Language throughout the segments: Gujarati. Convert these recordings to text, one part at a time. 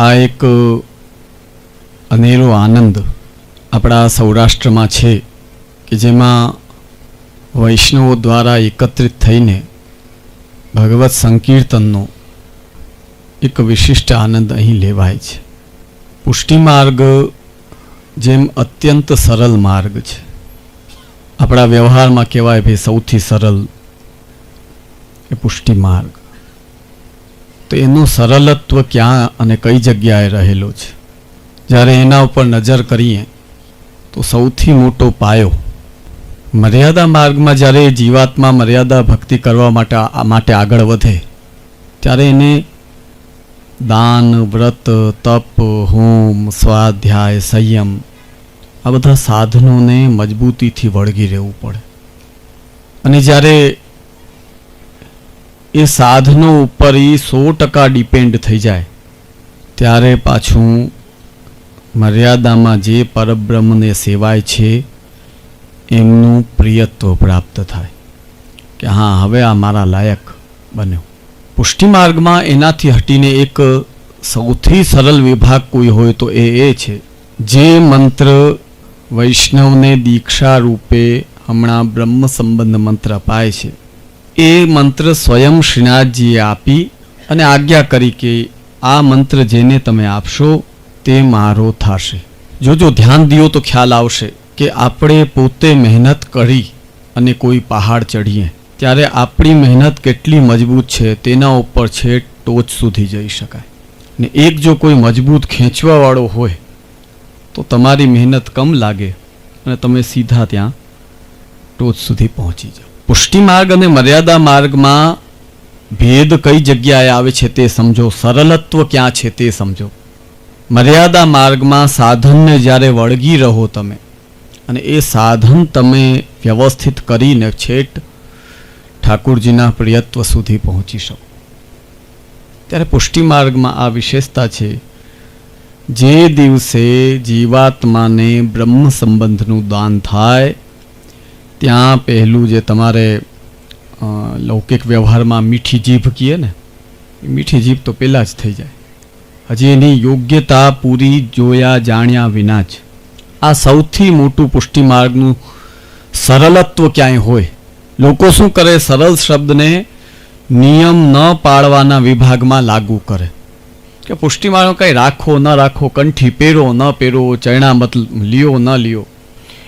આ એક અનેરો આનંદ આપણા સૌરાષ્ટ્રમાં છે કે જેમાં વૈષ્ણવો દ્વારા એકત્રિત થઈને ભગવત સંકીર્તનનો એક વિશિષ્ટ આનંદ અહીં લેવાય છે. પુષ્ટિ માર્ગ જેમ અત્યંત સરળ માર્ગ છે. આપણા વ્યવહારમાં કહેવાય ભાઈ સૌથી સરળ એ પુષ્ટિ માર્ગ. તો એનું સરળત્વ ક્યાં અને કઈ જગ્યાએ રહેલો છે? જ્યારે એના ઉપર નજર કરીએ, તો સૌથી મોટો પાયો મર્યાદા માર્ગમાં જ્યારે જીવાત્મા મર્યાદા ભક્તિ કરવા માટે માટે આગળ વધે, ત્યારે એને દાન, વ્રત, તપ, હોમ, સ્વાધ્યાય, સંયમ, આ બધા સાધનોને મજબૂતીથી વળગી રહેવું પડે. અને જ્યારે એ સાધનો ઉપર એ સો ટકા ડિપેન્ડ થઈ જાય. ત્યારે પાછું મર્યાદામાં જે પરબ્રહ્મને સેવાય છે, એમનું પ્રિયત્વ પ્રાપ્ત થાય. કે હા, હવે આ મારા લાયક બન્યો. પુષ્ટિ માર્ગમાં એનાથી હટીને એક સૌથી સરળ વિભાગ કોઈ હોય તો એ એ છે. જે મંત્ર વૈષ્ણવને દીક્ષા રૂપે હમણાં બ્રહ્મ સંબંધ મંત્ર અપાય છે. એ મંત્ર સ્વયં શ્રીનાથજીએ આપી અને આજ્ઞા કરી કે આ મંત્ર જેને તમે આપશો તે મારો થશે. જો જો ધ્યાન દિયો તો ખ્યાલ આવશે કે આપણે પોતે મહેનત કરી અને કોઈ પહાડ ચઢીએ. ત્યારે આપણી મહેનત કેટલી મજબૂત છે તેના ઉપર છે ટોચ સુધી જઈ શકાય. ને એક જો કોઈ મજબૂત ખેંચવાવાળો હોય, તો તમારી મહેનત કમ લાગે અને તમે સીધા ત્યાં ટોચ સુધી પહોંચી જાઓ. પુષ્ટિ માર્ગ અને મર્યાદા માર્ગમાં ભેદ કઈ જગ્યાએ આવે છે તે સમજો, સરળત્વ ક્યાં છે તે સમજો. મર્યાદા માર્ગમાં સાધનને જ્યારે વળગી રહો તમે, અને એ સાધન તમે વ્યવસ્થિત કરીને છેટ ઠાકુરજીના પ્રિયત્વ સુધી પહોંચી શકો. ત્યારે પુષ્ટિ માર્ગમાં આ વિશેષતા છે, જે દિવસે જીવાત્માને બ્રહ્મ સંબંધનું દાન થાય ત્યાં પહેલું જે તમારે લૌકિક વ્યવહારમાં મીઠી જીભ કહીએ ને મીઠી જીભ તો પહેલાં જ થઈ જાય. હજી એની યોગ્યતા પૂરી જોયા જાણ્યા વિના જ. આ સૌથી મોટું પુષ્ટિ માર્ગનું સરળત્વ ક્યાંય હોય? લોકો શું કરે? સરળ શબ્દને નિયમ ન પાળવાના વિભાગમાં લાગુ કરે. કે પુષ્ટિ માર્ગ કંઈ રાખો, ન રાખો, કંઠી પહેરો, ન પહેરો, ચરણામત લ્યો, ન લ્યો.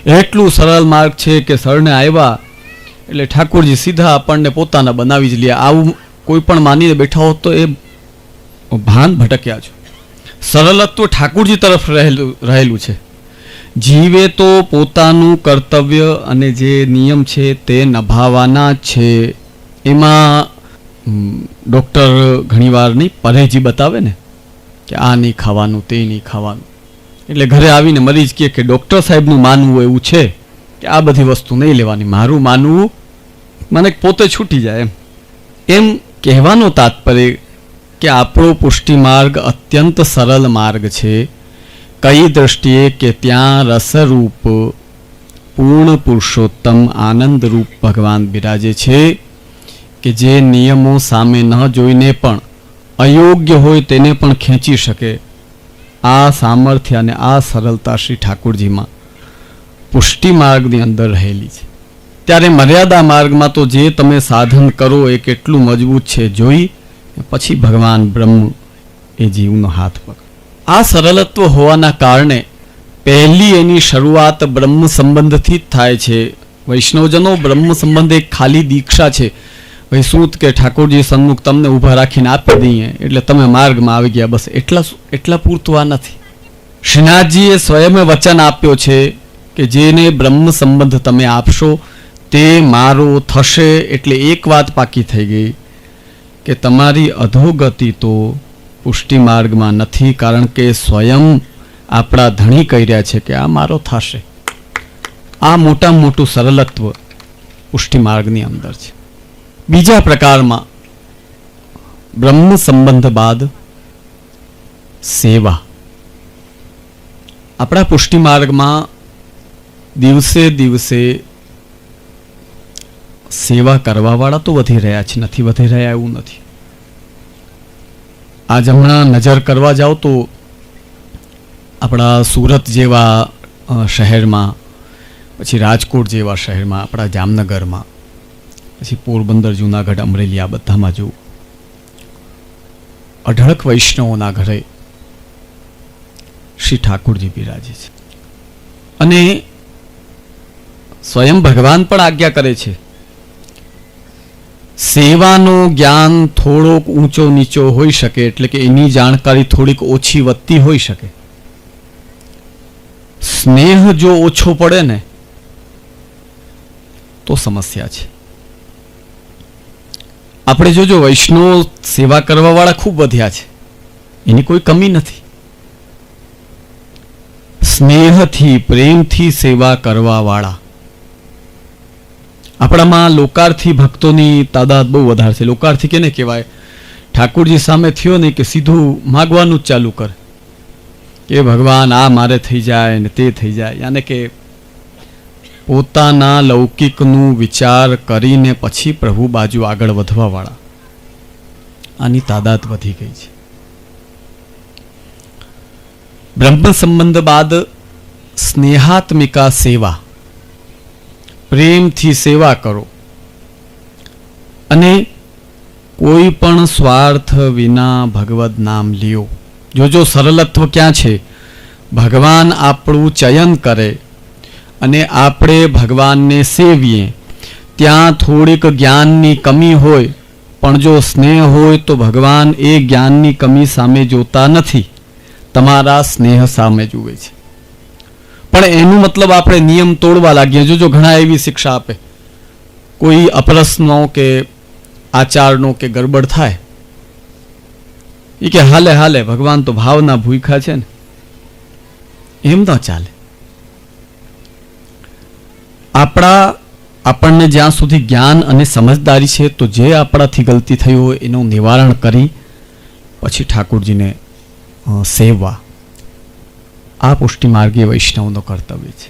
એટલું સરળ માર્ગ છે કે સરને આવ્યા એટલે ઠાકોરજી સીધા આપણને પોતાના બનાવી જ લે આવું કોઈ પણ માનીને બેઠા હોત તો એ ભાન ભટક્યા છો. સરળત્વ ઠાકુરજી તરફ રહેલું રહેલું છે. જીવે તો પોતાનું કર્તવ્ય અને જે નિયમ છે તે નભાવવાના છે. એમાં ડૉક્ટર ઘણીવાર નહીં, પરેજી બતાવે ને, કે આ નહીં ખાવાનું, તે નહીં ખાવાનું. એટલે ઘરે આવીને મરીજ કહે કે ડૉક્ટર સાહેબનું માનવું એવું છે કે આ બધી વસ્તુ નહીં લેવાની, મારું માનવું મને પોતે છૂટી જાય એમ. એમ કહેવાનો તાત્પર્ય કે આપણો પુષ્ટિ માર્ગ અત્યંત સરળ માર્ગ છે. કઈ દ્રષ્ટિએ કે ત્યાં રસરૂપ પૂર્ણ પુરુષોત્તમ આનંદરૂપ ભગવાન બિરાજે છે કે જે નિયમો સામે ન જોઈને પણ અયોગ્ય હોય તેને પણ ખેંચી શકે. આ સામર્થ્ય અને આ સરળતા શ્રી ઠાકોરજીમાં પુષ્ટિ માર્ગની અંદર રહેલી છે. ત્યારે મર્યાદા માર્ગમાં તો જે તમે સાધન કરો એ કેટલું મજબૂત છે, જોઈ પછી ભગવાન બ્રહ્મ એ જીવનો હાથ પકડ. આ સરળત્વ હોવાના કારણે પહેલી એની શરૂઆત બ્રહ્મ સંબંધથી જ થાય છે. વૈષ્ણવજનો બ્રહ્મ સંબંધ એક ખાલી દીક્ષા છે. ભાઈ, સૂત કે ઠાકોરજી સન્મુખ તમને ઊભા રાખીને આપી દઈએ, એટલે તમે માર્ગમાં આવી ગયા. બસ એટલા એટલા પૂરતું આ નથી. શ્રીનાથજીએ સ્વયં વચન આપ્યો છે કે જેને બ્રહ્મ સંબંધ તમે આપશો, તે મારો થશે, એટલે એક વાત પાકી થઈ ગઈ કે તમારી અધોગતિ તો પુષ્ટિ માર્ગમાં નથી, કારણ કે સ્વયં આપણા ધણી કહી રહ્યા છે કે આ મારો થશે. આ મોટામાં મોટું સરળત્વ પુષ્ટિ માર્ગની અંદર છે. બીજા પ્રકારમાં બ્રહ્મ સંબંધ બાદ સેવા. આપણા પુષ્ટિ માર્ગમાં દિવસે દિવસે સેવા કરવાવાળા તો વધી રહ્યા છે, નથી વધી રહ્યા એવું નથી. આજ હમણાં નજર કરવા જાઓ તો આપણા સુરત જેવા શહેરમાં, પછી રાજકોટ જેવા શહેરમાં, આપણા જામનગરમાં પછી પોરબંદર જુનાગઢ, અમરેલી આ બધામાં જો અઢળક વૈષ્ણવોના ઘરે શ્રી ઠાકુરજી બિરાજે છે. અને સ્વયં ભગવાન પણ આજ્ઞા કરે છે. સેવાનો જ્ઞાન થોડોક ઊંચો નીચો હોઈ શકે, એટલે કે એની જાણકારી થોડીક ઓછી વધતી હોઈ શકે. સ્નેહ જો ઓછો પડે ને, તો સમસ્યા છે. આપણે જોજો, વૈષ્ણવ સેવા કરવા વાળા ખૂબ વધ્યા છે. એની કોઈ કમી નથી. સ્નેહથી, પ્રેમથી સેવા કરવા વાળા આપણામાં લોકાર્થી ભક્તોની તાદાદ બહુ વધારે છે. લોકાર્થી કેને કહેવાય? ઠાકુરજી સામે થયો ને કે સીધું માગવાનું જ ચાલુ કરે. કે ભગવાન, આ મારે થઈ જાય ને તે થઈ જાય. યાને કે પોતાના લૌકિકનું વિચાર કરીને પછી પ્રભુ બાજુ આગળ વધવાવાળા. આની તાદાદ વધી ગઈ છે. બ્રહ્મ સંબંધ બાદ સ્નેહાત્મિકા સેવા. પ્રેમથી સેવા કરો. અને કોઈ પણ સ્વાર્થ વિના ભગવદ નામ લ્યો. જોજો સરલત્વ ક્યાં છે? ભગવાન આપણું ચયન કરે અને આપણે ભગવાનને સેવીએ. ત્યાં થોડીક જ્ઞાનની કમી હોય, પણ જો સ્નેહ હોય તો ભગવાન એ જ્ઞાનની કમી સામે જોતા નથી. તમારા સ્નેહ સામે જુએ છે. પણ એનું મતલબ આપણે નિયમ તોડવા લાગીએ જો ઘણા એવી શિક્ષા આપે. કોઈ અપરસનો કે આચારનો કે ગરબડ થાય. એ કે, હાલે હાલે, ભગવાન તો ભાવના ભૂખા છે ને. એમ ન ચાલે. આપણા આપણને જ્યાં સુધી જ્ઞાન અને સમજદારી છે, તો જે આપણાથી ગલતી થઈ હોય એનું નિવારણ કરી પછી ઠાકોરજીને સેવવા આ પુષ્ટિ માર્ગીય વૈષ્ણવનો કર્તવ્ય છે.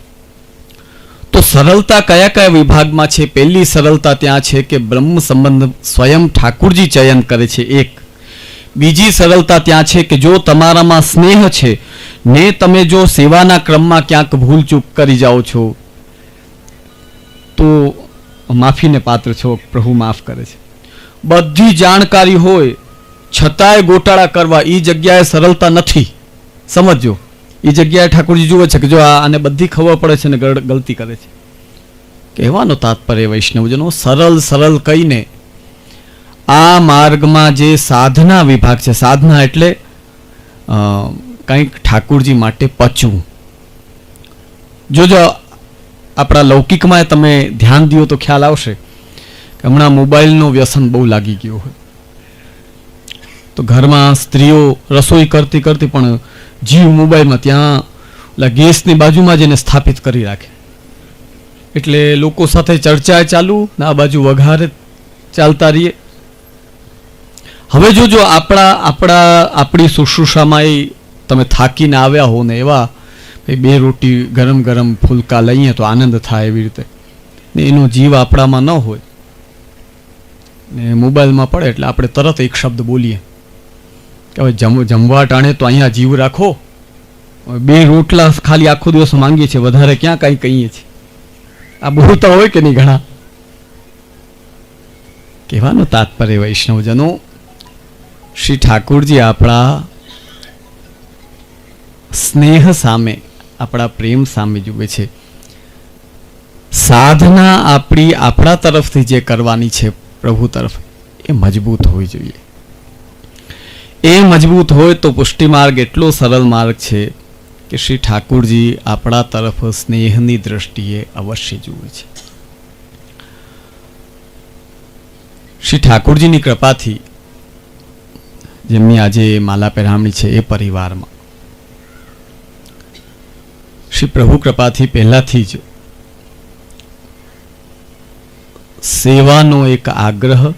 તો સરળતા કયા કયા વિભાગમાં છે? પહેલી સરળતા ત્યાં છે કે બ્રહ્મ સંબંધ સ્વયં ઠાકુરજી ચયન કરે છે, એક. બીજી સરળતા ત્યાં છે કે જો તમારામાં સ્નેહ છે, ને તમે જો સેવાના ક્રમમાં ક્યાંક ભૂલચૂક કરી જાઓ છો તો માફીને પાત્ર છો, પ્રભુ માફ કરે છે. બધી જાણકારી હોય, છતાંય ગોટાળા કરવા એ જગ્યાએ સરળતા નથી. સમજો એ જગ્યાએ ઠાકોરજી જુએ છે કે જો આને બધી ખબર પડે છે ને ગલતી કરે છે. કહેવાનો તાત્પર્ય વૈષ્ણવજનો, સરળ સરળ કહીને, આ માર્ગમાં જે સાધના વિભાગ છે, સાધના એટલે કંઈક ઠાકુરજી માટે પચવું. જોજો આપણા લૌકિકમાં તમે ધ્યાન દો તો ખ્યાલ આવશે કે હમણાં મોબાઈલનો વ્યસન બહુ લાગી ગયો હોય. તો ઘરમાં સ્ત્રીઓ રસોઈ કરતી કરતી પણ જીવ મોબાઈલમાં ત્યાં ઓલા ગેસની બાજુમાં જ એને સ્થાપિત કરી રાખે. એટલે લોકો સાથે ચર્ચા ચાલુ, ને આ બાજુ વઘારે ચાલતા રહીએ. હવે જોજો આપણા આપણા, આપણી શુશ્રુષામાં તમે થાકીને આવ્યા હો ને એવા બે રોટી ગરમ ગરમ ફૂલકા લઈએ તો આનંદ થાય એવી રીતે. ને એનો જીવ આપણામાં ન હોય. ને મોબાઈલમાં પડે એટલે આપણે તરત એક શબ્દ બોલીએ. કે હવે જમ, જમવા ટાણે તો અહીંયા જીવ રાખો. બે રોટલા ખાલી આખો દિવસ માંગીએ છીએ, વધારે ક્યાં કાંઈ કહીએ છીએ. આ બોલતા હોય કે નહીં ઘણા? કહેવાનું તાત્પર્ય વૈષ્ણવજનો, શ્રી ઠાકુરજી આપણા સ્નેહ સામે આપણા પ્રેમ સામે જુએ છે. સાધના આપણી આપણા તરફથી જે કરવાની છે પ્રભુ તરફ, એ મજબૂત હોવી જોઈએ. એ મજબૂત હોય તો પુષ્ટિ માર્ગ એટલો સરળ માર્ગ છે કે શ્રી ઠાકુરજી આપણા તરફ સ્નેહની દ્રષ્ટિએ અવશ્ય જુએ છે. શ્રી ઠાકુરજીની કૃપાથી, જેમની આજે માલા પહેરામણી છે એ પરિવારમાં શ્રી પ્રભુ કૃપાથી પહેલાથી જ. સેવાનો એક આગ્રહ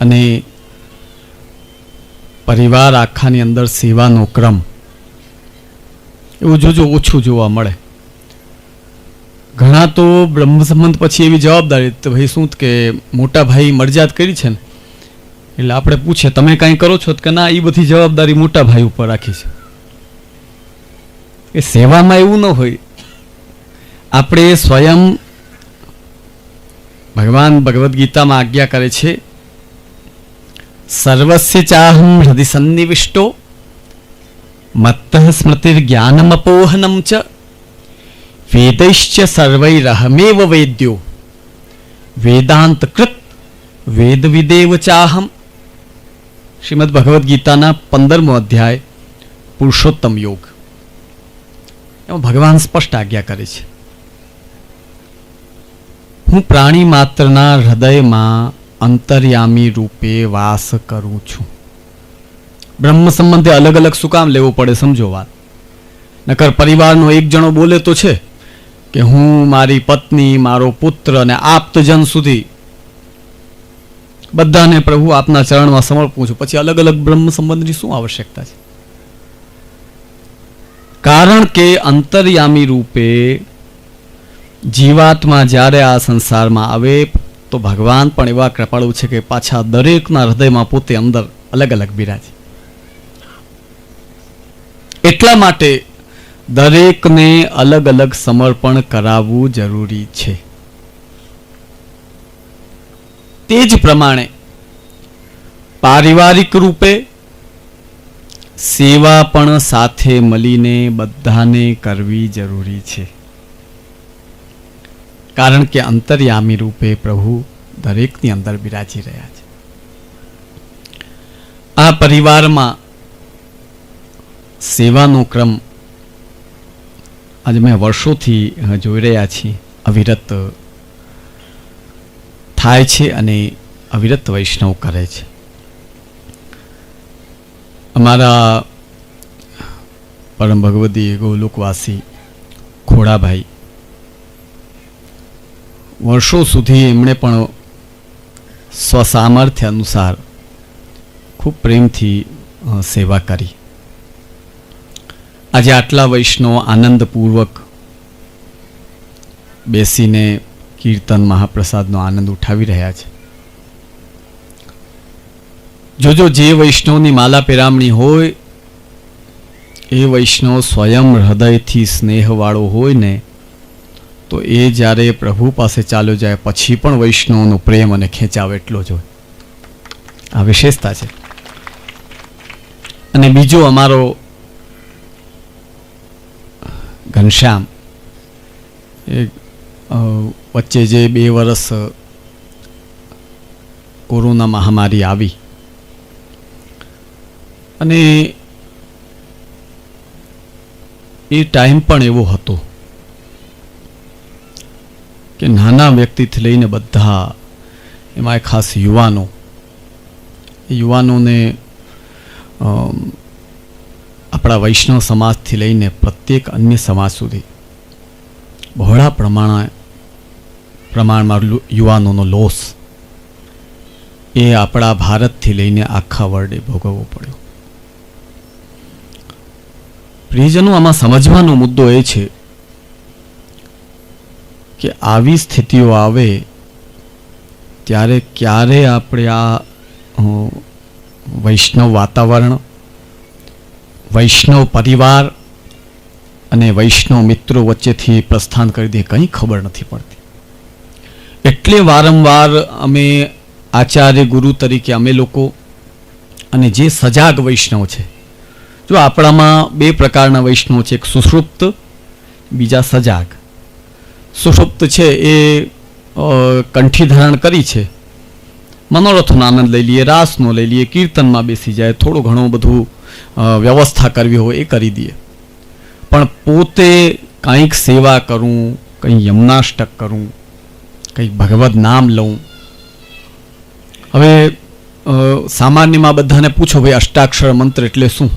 અને પરિવાર આખાની અંદર સેવાનો ક્રમ. એવું જોજો ઓછું જોવા મળે. ઘણા તો બ્રહ્મ સંબંધ પછી એવી જવાબદારી, તો ભાઈ શું કે મોટા ભાઈ મરજાત કરી છે ને? એટલે આપણે પૂછે તમે કાંઈ કરો છો કે ના એ બધી જવાબદારી મોટા ભાઈ ઉપર રાખી છે. એ સેવામાં એવું ન હોય. આપણે સ્વયં ભગવાન ભગવદ્ ગીતામાં આજ્ઞા કરે છે, સર્વસ્ય ચાહમ હૃદય સન્નિવિષ્ટો મત્ત સ્મૃતિર્જ્ઞાનમપોહનમ ચ, વેદૈશ્ચ સર્વૈરહમેવ કૃત, વેદ વિદેવ ચાહમ. શ્રીમદ ભગવદ્ ગીતાના પંદરમો અધ્યાય, પુરુષોત્તમ યોગ. એમાં ભગવાન સ્પષ્ટ આજ્ઞા કરે છે. હું પ્રાણી માત્રના હૃદયમાં અંતર્યામી રૂપે વાસ કરું છું. બ્રહ્મ સંબંધે અલગ અલગ શું કામ લેવું પડે સમજો વાત. નકર પરિવારનો એક જણો બોલે તો છે કે હું મારી પત્ની, મારો પુત્ર અને આપ્તજન સુધી બધાને પ્રભુ આપના ચરણમાં સમર્પું છું. પછી અલગ અલગ બ્રહ્મ સંબંધની શું આવશ્યકતા છે? કારણ કે અંતર્યામી રૂપે જીવાત્મા જ્યારે આ સંસારમાં આવે, તો ભગવાન પણ એવા કૃપાળુ છે કે પાછા દરેકના હૃદયમાં પોતે અંદર અલગ અલગ બિરાજે. એટલા માટે દરેકને અલગ અલગ સમર્પણ કરાવવું જરૂરી છે. તે જ પ્રમાણે પારિવારિક રૂપે સેવા પણ સાથે મળીને બધાને કરવી જરૂરી છે. કારણ કે અંતર્યામી રૂપે પ્રભુ દરેકની અંદર બિરાજી રહ્યા છે. આ પરિવારમાં સેવાનો ક્રમ આજે મેં વર્ષોથી જોઈ રહ્યા છીએ. અવિરત થાય છે અને અવિરત વૈષ્ણવ કરે છે. અમારા પરમ ભગવતી ગૌલોકવાસી ખોડાભાઈ. વર્ષો સુધી એમણે પણ સ્વસામર્થ્ય અનુસાર ખૂબ પ્રેમથી સેવા કરી. આજે આટલા વૈષ્ણવ આનંદપૂર્વક બેસીને કીર્તન મહાપ્રસાદનો આનંદ ઉઠાવી રહ્યા છે. જોજો, જે વૈષ્ણવની માલા પેરામણી હોય, એ વૈષ્ણવ સ્વયં હૃદયથી સ્નેહવાળો હોય ને, તો એ જ્યારે પ્રભુ પાસે ચાલ્યો જાય, પછી પણ વૈષ્ણવનો પ્રેમ અને ખેંચાવ એટલો જ હોય. આ વિશેષતા છે. અને બીજો અમારો ઘનશ્યામ, એ વચ્ચે જે બે વર્ષ કોરોના મહામારી આવી અને એ ટાઈમ પણ એવો હતો કે નાના વ્યક્તિથી લઈને બધા એમાં ખાસ યુવાનો યુવાનોને આપણા વૈષ્ણવ સમાજથી લઈને પ્રત્યેક અન્ય સમાજ સુધી બહોળા પ્રમાણે, પ્રમાણમાં યુવાનોનો લોસ એ આપણા ભારતથી લઈને આખા વર્લ્ડે ભોગવવો પડ્યો. પ્રિયજનો આમાં સમજવાનો મુદ્દો એ છે કે આવી સ્થિતિઓ આવે ત્યારે ક્યારે આપણે આ વૈષ્ણવ વાતાવરણ, વૈષ્ણવ પરિવાર અને વૈષ્ણવ મિત્રો વચ્ચેથી પ્રસ્થાન કરી દે કંઈ ખબર નથી પડતી. એટલે વારંવાર અમે આચાર્ય ગુરુ તરીકે અમે લોકો અને જે સજાગ વૈષ્ણવ છે જો આપણામાં બે પ્રકારના વૈષ્ણવ છે, એક સુષુપ્ત બીજા સજાગ. સુષુપ્ત છે એ કંઠી ધારણ કરી છે. મનોરથનો આનંદ લઈ લઈએ, રાસનો લઈ લઈએ, કીર્તનમાં બેસી જાય, થોડું ઘણું બધું વ્યવસ્થા કરવી હોય એ કરી દઈએ. પણ પોતે કંઈક સેવા કરું, કંઈ યમનાષ્ટક કરું કંઈક ભગવદ નામ લઉં. હવે સામાન્યમાં બધાને પૂછો, ભાઈ અષ્ટાક્ષર મંત્ર એટલે શું?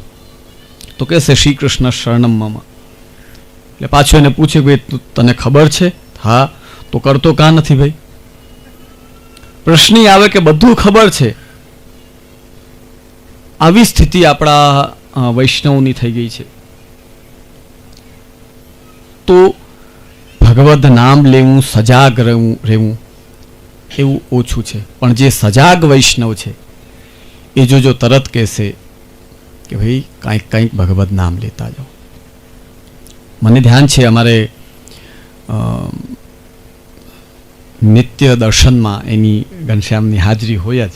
તો કહેશે શ્રી કૃષ્ણ શરણમ એટલે પાછું એને પૂછે ભાઈ તને ખબર છે? હા. તો કરતો કા નથી ભાઈ? પ્રશ્ન આવે કે બધું ખબર છે. આવી સ્થિતિ આપણા વૈષ્ણવની થઈ ગઈ છે. તો ભગવદ નામ લેવું, સજાગ રહેવું રહેવું, એવું ઓછું છે. પણ જે સજાગ વૈષ્ણવ છે, એ જો જો તરત કહેશે કે ભાઈ કાંઈક કંઈક ભગવત નામ લેતા જાઓ. મને ધ્યાન છે અમારે નિત્ય દર્શનમાં એની ઘનશ્યામની હાજરી હોય જ.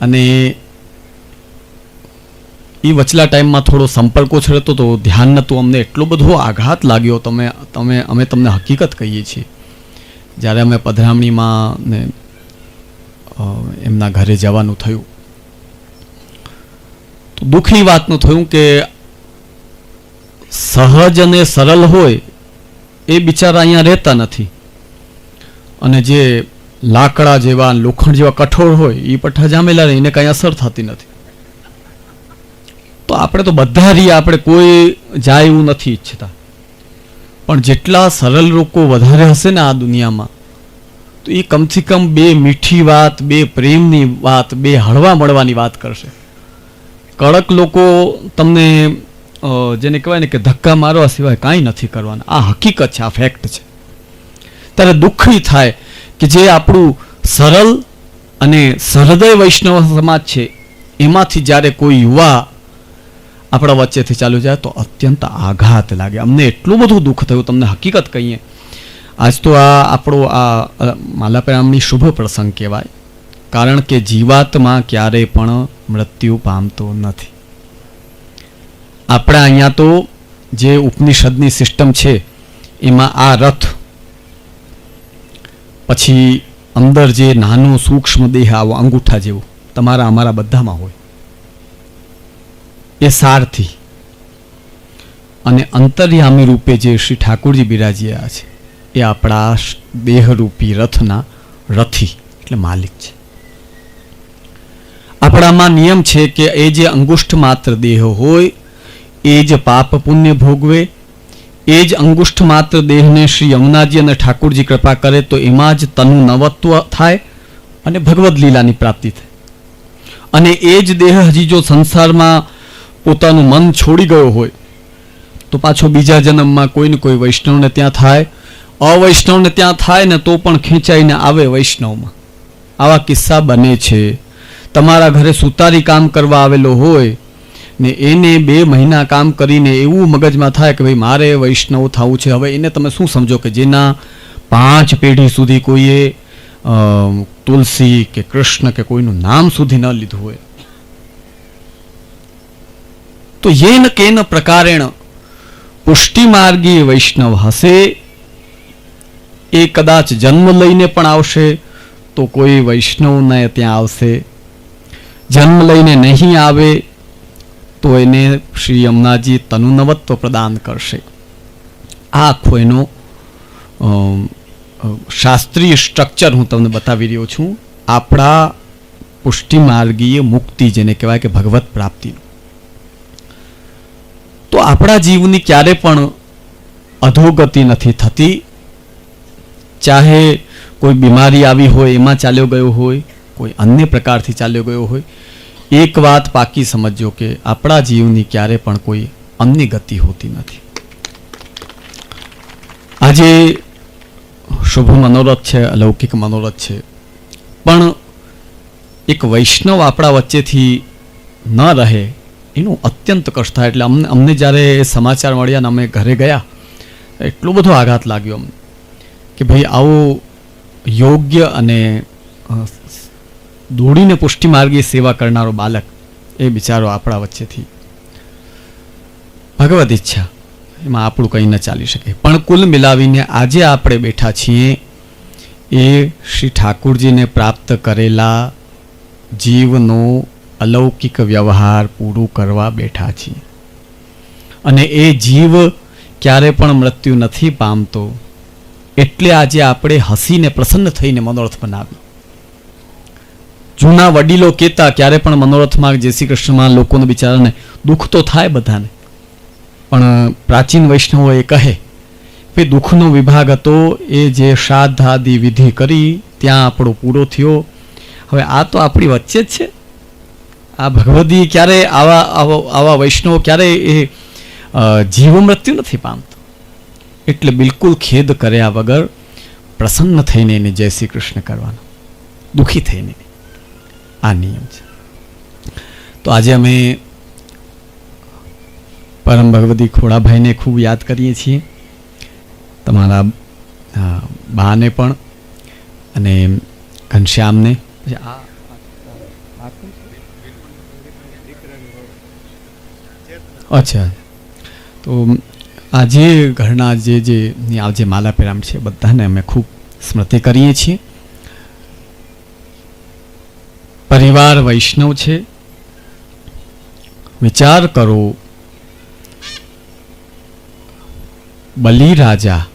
અને એ વચલા ટાઈમમાં થોડો સંપર્ક ઓછો રહેતો તો ધ્યાન નહોતું અમને એટલો બધો આઘાત લાગ્યો તમે તમે, અમે તમને હકીકત કહીએ છીએ. જ્યારે અમે પધરામણીમાં ને એમના ઘરે જવાનું થયું તો દુઃખની વાતનું થયું કે સહજ અને સરળ હોય એ બિચારા અહીંયા રહેતા નથી. અને જે લાકડા જેવા લોખંડ જેવા કઠોળ હોય એ પઠ્ઠા જામેલા રહે, એને કાંઈ અસર થતી નથી. તો આપણે તો બધા રહીએ આપણે કોઈ જાય એવું નથી ઈચ્છતા. પણ જેટલા સરળ લોકો વધારે હશે ને આ દુનિયામાં, તો એ કમથી કમ બે મીઠી વાત, બે પ્રેમની વાત, બે હળવા મળવાની વાત કરશે. કડક લોકો તમને જેને કહેવાય ને કે ધક્કા મારવા સિવાય કાંઈ નથી કરવાના. આ હકીકત છે, આ ફેક્ટ છે. ત્યારે દુઃખી થાય કે જે આપણું સરળ અને સહૃદય વૈષ્ણવ સમાજ છે, એમાંથી જ્યારે કોઈ યુવા આપણા વચ્ચેથી ચાલુ જાય તો અત્યંત આઘાત લાગે. અમને એટલું બધું દુઃખ થયું, તમને હકીકત કહીએ. આજ તો આ આપણો આ માલાપરામની શુભ પ્રસંગ કહેવાય. કારણ કે જીવાતમાં ક્યારેય પણ મૃત્યુ પામતો નથી. આપણા અહીંયા તો જે ઉપનિષદની સિસ્ટમ છે, એમાં આ રથ, પછી અંદર જે નાનો સૂક્ષ્મ દેહ, આવો અંગૂઠા જેવો, તમારા અમારા બધામાં હોય. એ સારથી. અને અંતર્યામી રૂપે જે શ્રી ઠાકોરજી બિરાજ્યા છે, એ આપણા દેહરૂપી રથના રથી, એટલે માલિક છે. આપણામાં નિયમ છે કે એ જે અંગુષ્ઠ માત્ર દેહ હોય, એ જ પાપ પુણ્ય ભોગવે, એ જ અંગુષ્ઠ માત્ર દેહને શ્રી યમુનાજી અને ઠાકુરજી કૃપા કરે તો એમાં જ તનું નવત્વ થાય અને ભગવદ્ લીલાની પ્રાપ્તિ થાય. અને એ જ દેહ હજી જો સંસારમાં પોતાનું મન છોડી ગયો હોય, તો પાછો બીજા જન્મમાં કોઈ ને કોઈ વૈષ્ણવને ત્યાં થાય, અવૈષ્ણવને ત્યાં થાય ને તો પણ ખેંચાઈને આવે વૈષ્ણવમાં. આવા કિસ્સા બને છે. તમારા ઘરે સુતારી કામ કરવા આવેલો હોય ને એને બે મહિના કામ કરીને એવું મગજમાં થાય કે ભાઈ મારે વૈષ્ણવ થવું છે. હવે એને તમે શું સમજો કે જેના પાંચ પેઢી સુધી કોઈએ તુલસી કે કૃષ્ણ કે કોઈનું નામ સુધી ન લીધું હોય? તો યેન કેન પ્રકારેણ પુષ્ટિમાર્ગી વૈષ્ણવ હશે, એ કદાચ જન્મ લઈને પણ આવશે, તો કોઈ વૈષ્ણવને ત્યાં આવશે. જન્મ લઈને નહીં આવે, તો એને શ્રી યમુનાજી તનુનવત્વ પ્રદાન કરશે. આ આખો એનો શાસ્ત્રીય સ્ટ્રક્ચર હું તમને બતાવી રહ્યો છું. આપણા પુષ્ટિમાર્ગીય મુક્તિ જેને કહેવાય કે ભગવત પ્રાપ્તિનું. તો આપણા જીવની ક્યારે પણ અધોગતિ નથી થતી. ચાહે કોઈ બીમારી આવી હોય, એમાં ચાલ્યો ગયો હોય કોઈ અન્ય પ્રકારથી ચાલ્યો ગયો હોય, એક વાત પાકી સમજો કે આપણા જીવની ક્યારે પણ કોઈ અન્ય ગતિ હોતી નથી. આજે શુભ મનોરથ છે, અલૌકિક મનોરથ છે, પણ એક વૈષ્ણવ આપણા વચ્ચેથી ન રહે એનું અત્યંત કષ્ટ થાય. એટલે અમને અમને જ્યારે સમાચાર મળ્યા અને અમે ઘરે ગયા, એટલો બધો આઘાત લાગ્યો અમને કે ભાઈ આવો યોગ્ય અને દોડીને પુષ્ટિ માર્ગી સેવા કરનારો બાલક એ બિચારો આપણા વચ્ચેથી ભગવદ ઈચ્છા. એમાં આપણું કંઈ ન ચાલી શકે. પણ કુલ મિલાવીને આજે આપણે બેઠા છીએ એ શ્રી ઠાકુરજીને પ્રાપ્ત કરેલા જીવનો અલૌકિક વ્યવહાર પૂરું કરવા બેઠા છીએ. અને એ જીવ ક્યારે પણ મૃત્યુ નથી પામતો, એટલે આજે આપણે હસીને પ્રસન્ન થઈને મનોરથ બનાવ્યું. જૂના વડીલો કહેતા ક્યારે પણ મનોરથમાં જય શ્રી કૃષ્ણમાં લોકોને બિચારાને દુઃખ તો થાય બધાને. પણ પ્રાચીન વૈષ્ણવો એ કહે કે દુઃખનો વિભાગ હતો એ જે શ્રાદ્ધ વિધિ કરી ત્યાં આપણો પૂરો થયો. હવે આ તો આપણી વચ્ચે જ છે. આ ભગવદી ક્યારે આવા આવા વૈષ્ણવ ક્યારે એ જીવ મૃત્યુ નથી પામતો. એટલે બિલકુલ ખેદ કર્યા વગર પ્રસન્ન થઈને એને જય શ્રી કૃષ્ણ કરવાનો. દુઃખી થઈને. આ નિયમ છે. તો આજે અમે પરમ ભગવતી ખોડાભાઈને ખૂબ યાદ કરીએ છીએ. તમારા બાને પણ અને ઘનશ્યામને. અચ્છા. તો આજે ઘરના જે જે આજે માલા પેરામ છે બધાને અમે ખૂબ સ્મૃતિ કરીએ છીએ. પરિવાર વૈષ્ણવ છે? વિચાર કરો. બલી રાજા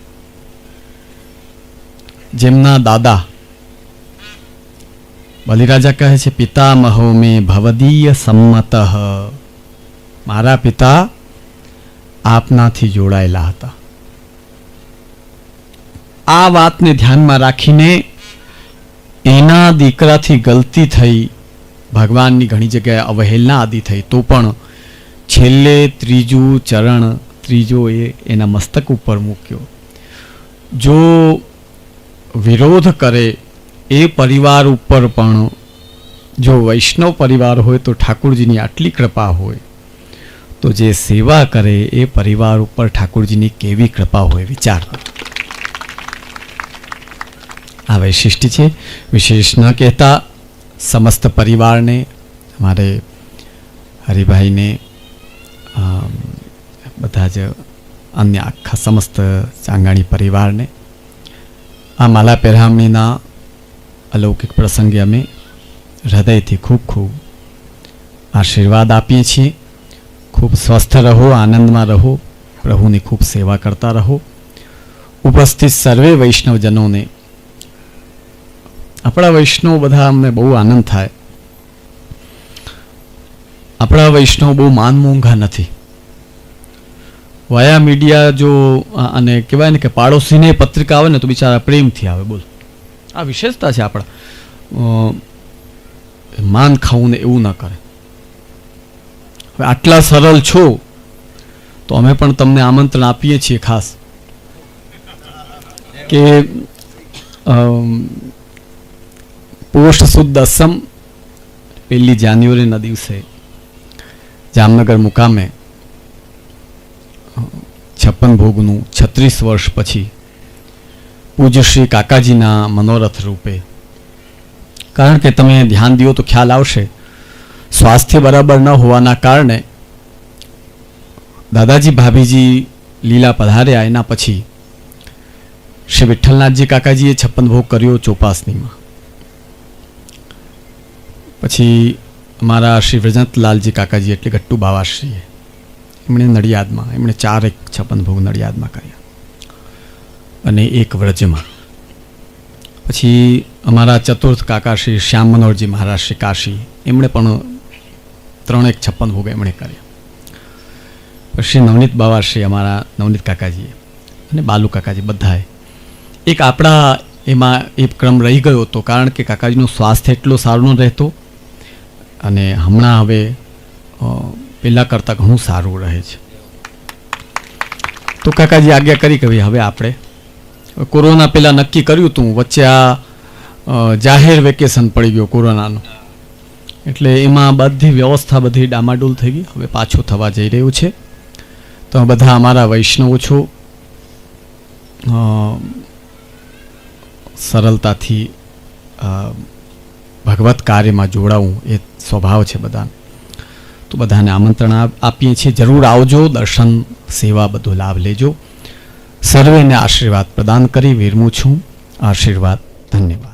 જેમના દાદા, બલિરાજા કહે છે, પિતામહો મે ભવદીય સંમત. મારા પિતા આપનાથી જોડાયેલા હતા. આ વાતને ધ્યાનમાં રાખીને એના દીકરાથી ગલતી થઈ, ભગવાનની ઘણી જગ્યાએ અવહેલના આદિ થઈ, તો પણ છેલ્લે ત્રીજું ચરણ, ત્રીજો એ એના મસ્તક ઉપર મૂક્યો. જો વિરોધ કરે એ પરિવાર ઉપર પણ, જો વૈષ્ણવ પરિવાર હોય તો ઠાકુરજીની આટલી કૃપા હોય, તો જે સેવા કરે એ પરિવાર ઉપર ઠાકુરજીની કેવી કૃપા હોય વિચાર કરો. આ વૈશિષ્ટ છે. વિશેષ ન કહેતા સમસ્ત પરિવારને, અમારે હરિભાઈને બધા જ અન્ય આખા સમસ્ત ચાંગાણી પરિવારને, આ માલા પહેરામણીના અલૌકિક પ્રસંગે અમે હૃદયથી ખૂબ ખૂબ આશીર્વાદ આપીએ છીએ. ખૂબ સ્વસ્થ રહો, આનંદમાં રહો, પ્રભુની ખૂબ સેવા કરતા રહો. ઉપસ્થિત સર્વે વૈષ્ણવજનોને આપણા વૈષ્ણવ બધા અમને બહુ આનંદ થાય. આપણા વૈષ્ણવ બહુ માન મોંઘા નથી. વાયા મીડિયા જો અને કહેવાય ને કે પાડોશીને પત્રિકા આવે ને તો બિચારા પ્રેમથી આવે, બોલ. આ વિશેષતા છે આપણા. માન ખાવું ને એવું ના કરે. હવે આટલા સરળ છો, તો અમે પણ તમને આમંત્રણ આપીએ છીએ ખાસ. કે પોષ સુદ દસમ પહેલી જાન્યુઆરીના દિવસે જામનગર મુકામે છપ્પન ભોગનું છત્રીસ વર્ષ પછી પૂજ્ય શ્રી કાકાજીના મનોરથ રૂપે. કારણ કે તમે ધ્યાન દો તો ખ્યાલ આવશે, સ્વાસ્થ્ય બરાબર ન હોવાના કારણે દાદાજી ભાભીજી લીલા પધાર્યા. એના પછી શ્રી વિઠ્ઠલનાથજી કાકાજીએ છપ્પન ભોગ કર્યો ચોપાસનીમાં પછી અમારા શ્રી વ્રજંતલાલજી કાકાજી એટલે ગટ્ટુ બાવાશ્રીએ એમણે નડિયાદમાં, એમણે ચાર એક છપ્પન ભોગ નડિયાદમાં કર્યા. અને એક વ્રજમાં. પછી અમારા ચતુર્થ કાકા શ્રી શ્યામ મનોહરજી મહારાજ શ્રી કાશી, એમણે પણ ત્રણ એક છપ્પન ભોગ એમણે કર્યા. પછી નવનીત બાવાશ્રી અમારા નવનીત કાકાજીએ અને બાલુ કાકાજી બધાએ. એક આપણા એમાં એ ક્રમ રહી ગયો હતો કારણ કે કાકાજીનું સ્વાસ્થ્ય એટલો સારું ન રહેતો અને હમણાં હવે પહેલાં કરતાં ઘણું સારું રહે છે. તો કાકાજી આજ્ઞા કરી કે હવે આપણે કોરોના પહેલાં નક્કી કર્યું હતું વચ્ચે આ જાહેર વેકેશન પડી ગયો કોરોનાનું. એટલે એમાં બધી વ્યવસ્થા બધી ડામાડોલ થઈ ગઈ, હવે પાછું થવા જઈ રહ્યું છે. તો બધા અમારા વૈષ્ણવો છો સરળતાથી ભગવત કાર્યમાં જોડાવું એ સ્વભાવ છે બધાને. તો બધાને આમંત્રણ આપીએ છીએ. જરૂર આવજો, દર્શન, સેવા બધો લાભ લેજો. સર્વેને આશીર્વાદ પ્રદાન કરી, વિરમું છું. આશીર્વાદ, ધન્યવાદ.